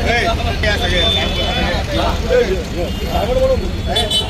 Hey, yeah, yeah, yeah.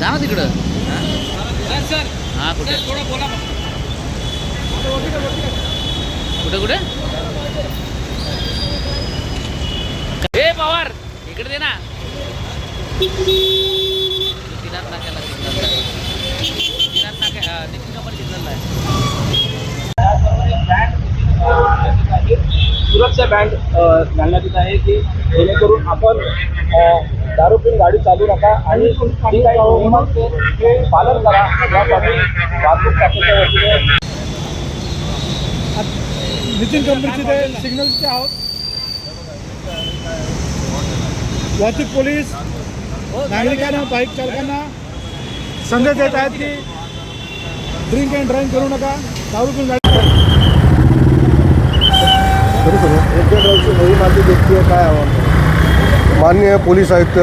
जा ना तिकडं. हा? कुठे? कुठे कुठे? ए पवार इकडे दे ना. नाक्याला नाक्या हा, नितीन आहे सुरक्षा बँड घालण्यात येत आहे की जेणेकरून आपण दारू पिऊन गाडी चालू नका आणि जी काही नियमांचे ते पालन करा. यासाठी वाहतूक शाखेच्या वतीने नितीन कंपनीचे ते सिग्नलचे आहोत. वाहतूक पोलीस नागरिकांना बाईक चालकांना संदेश देत आहेत की ड्रिंक अँड ड्राईव्ह करू नका. दारू पिऊन गाडी काय माननीय पोलीस आयुक्त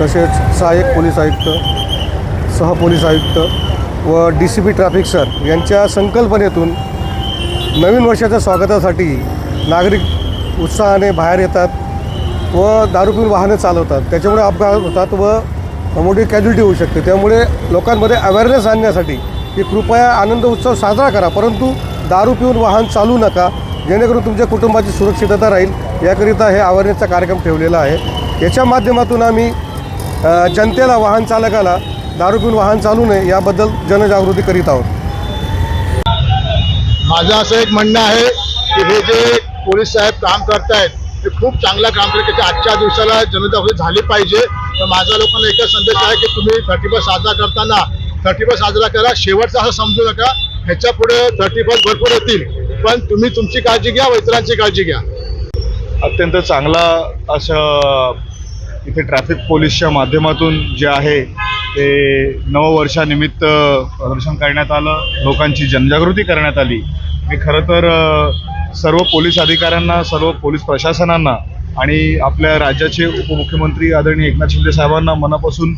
तसेच सहाय्यक पोलीस आयुक्त सहपोलीस आयुक्त व D C P traffic sir यांच्या संकल्पनेतून नवीन वर्षाच्या स्वागतासाठी नागरिक उत्साहाने बाहेर येतात व दारू पिऊन वाहनं चालवतात. त्याच्यामुळे अपघात होतात व मोठी कॅज्युलिटी होऊ शकते. त्यामुळे लोकांमध्ये अवेअरनेस आणण्यासाठी की कृपया आनंद उत्सव साजरा करा. परंतु दारू पिऊन वाहन चालू नका. जेणेकरून तुमच्या कुटुंबाची सुरक्षितता राहील. याकरिता हे अवेअरनेसचा कार्यक्रम ठेवलेला आहे. याच्या माध्यमातून आम्ही जनतेला वाहन चालकाला दारू पिऊन वाहन चालू नये याबद्दल जनजागृती करीत आहोत. माझं असं एक म्हणणं आहे की हे जे पोलीस साहेब काम करतायत ते खूप चांगलं काम करत त्याच्या आजच्या दिवसाला जनजागृती झाली पाहिजे. तर माझ्या लोकांना एकच संदेश आहे की तुम्ही थर्टी फर्स्ट साजरा करताना थर्टी फर्स्ट साजरा करा. शेवटचा असं समजू नका. ह्याच्या पुढे थर्टी फर्स्ट भरपूर येतील. पण तुम्ही तुमची काळजी घ्या वैतरांची काळजी घ्या. अत्यंत चांगला असं इथे ट्रॅफिक पोलीसच्या माध्यमातून जे आहे ते नववर्षानिमित्त प्रदर्शन करण्यात आलं लोकांची जनजागृती करण्यात आली. मी खरं तर सर्व पोलीस अधिकाऱ्यांना सर्व पोलीस प्रशासनांना आणि आपल्या राज्याचे उपमुख्यमंत्री आदरणीय एकनाथ शिंदे साहेबांना मनापासून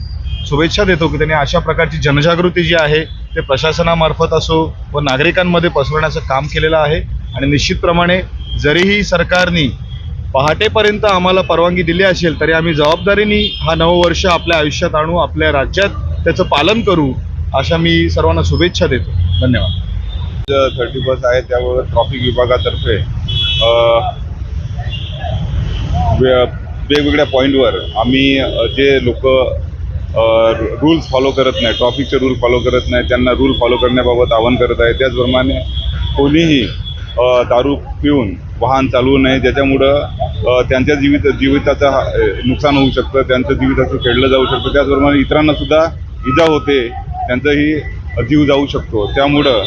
शुभेच्छा देतो की त्यांनी अशा प्रकारची जनजागृती जी आहे ते प्रशासनामार्फत असो व नागरिकांमध्ये पसरवण्याचं काम केलेलं आहे. आणि निश्चितप्रमाणे जरीही सरकारने पहाटेपर्यंत आम्हाला परवानगी दिली असेल तरी आम्ही जबाबदारीने हा नववर्ष आपल्या आयुष्यात आणू आपल्या राज्यात त्याचं पालन करू अशा मी सर्वांना शुभेच्छा देतो. धन्यवाद. थर्टी बस आहे त्यावर ट्रॉफिक विभागातर्फे वेगवेगळ्या पॉईंटवर आम्ही जे लोक रूल्स फॉलो करत नाही. ट्रॉफिकचे रूल फॉलो करत नाही. त्यांना रूल फॉलो करण्याबाबत आवाहन करत आहे. त्याचप्रमाणे कोणीही दारू पिऊन वाहन चालवू नये ज्याच्यामुळं त्यांच्या जीवित जीविताचं नुकसान होऊ शकतं त्यांचं जीविताचं खेळलं जाऊ शकतं. त्याचप्रमाणे इतरांनासुद्धा इजा होते त्यांचाही जीव जाऊ शकतो. त्यामुळं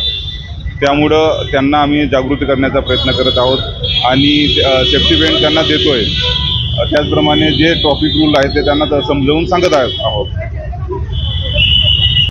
त्यामुळं त्यांना आम्ही जागृती करण्याचा प्रयत्न करत आहोत. आणि सेफ्टी बेल्ट त्यांना देतो आहे त्याचप्रमाणे जे ट्रॉफिक रूल आहेत ते त्यांना समजावून सांगत आहेत आहोत.